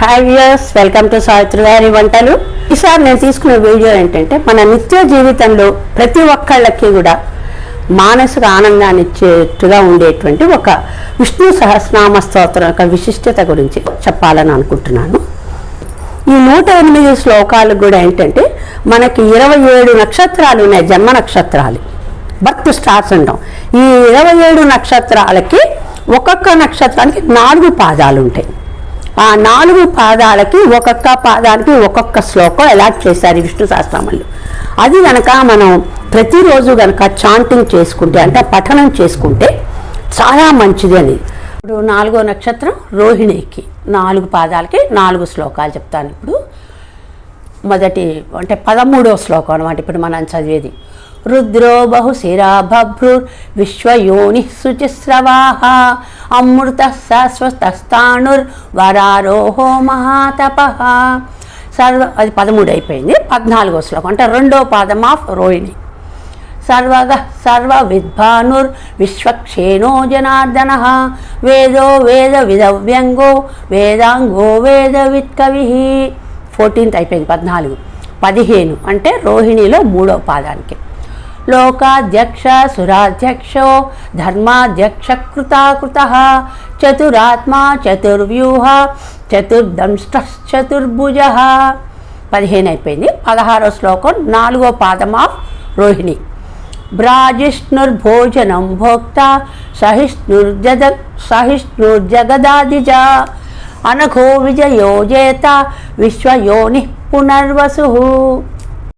Hi viewers welcome to Savitri గారి వంటలు ఈసారి నేను తీసుకున్న వీడియో ఏంటంటే మన నిత్య జీవితంలో ప్రతి ఒక్కళ్ళకి కూడా మానసిక ఆనందాన్ని ఇచ్చేట్టుగా ఉండేటువంటి ఒక విష్ణు సహస్రనామ స్తోత్రం యొక్క విశిష్టత గురించి చెప్పాలని అనుకుంటున్నాను. ఈ నూట ఎనిమిది శ్లోకాలు కూడా ఏంటంటే మనకి ఇరవై ఏడు నక్షత్రాలు ఉన్నాయి జన్మ నక్షత్రాలు. బర్త్ స్టార్స్ ఉంటాం ఈ ఇరవై ఏడు నక్షత్రాలకి ఒక్కొక్క నక్షత్రానికి నాలుగు పాదాలు ఉంటాయి. ఆ నాలుగు పాదాలకి ఒక్కొక్క పాదానికి ఒక్కొక్క శ్లోకం అలాట్ చేశారు విష్ణు సహస్రనామాలు? అది కనుక మనం ప్రతిరోజు కనుక చాంటింగ్ చేసుకుంటే అంటే పఠనం చేసుకుంటే చాలా మంచిది అని. ఇప్పుడు నాలుగో నక్షత్రం రోహిణికి నాలుగు పాదాలకి నాలుగు శ్లోకాలు చెప్తాను ఇప్పుడు. మొదటి అంటే పదమూడో శ్లోకం అనమాట ఇప్పుడు మనం చదివేది. రుద్రో బహుశిరా బభ్రుర్ విశ్వయోని శుచిస్రవాహ అమృత శాశ్వతస్థాణుర్ వరారోహో మహాతప. సర్వ అది పదమూడు అయిపోయింది. పద్నాలుగో శ్లోకం. అంటే రెండో పాదం ఆఫ్ రోహిణి. సర్వగ సర్వ విద్భానుర్ విశ్వక్షేణో జనార్దన. వేదో వేద విదవ్యంగో వేదాంగో వేద విత్కవి. ఫోర్టీన్త్ అయిపోయింది పద్నాలుగు. పదిహేను. అంటే రోహిణిలో మూడో పాదానికి. లోకాధ్యక్ష సురాధ్యక్షో ధర్మాధ్యక్ష కృతాకృత చతురాత్మా చతుర్వ్యూహ చతుర్దంష్టతుర్భుజ పదిహేను అయిపోయింది. పదహారో శ్లోకం నాలుగో పాదం ఆఫ్ రోహిణి. భ్రాజిష్ణుర్భోజనం భోక్త సహిష్ణుర్జద సహిష్ణుర్జగదాదిజ. అనఘో విజయోజేత విశ్వయోని పునర్వసు.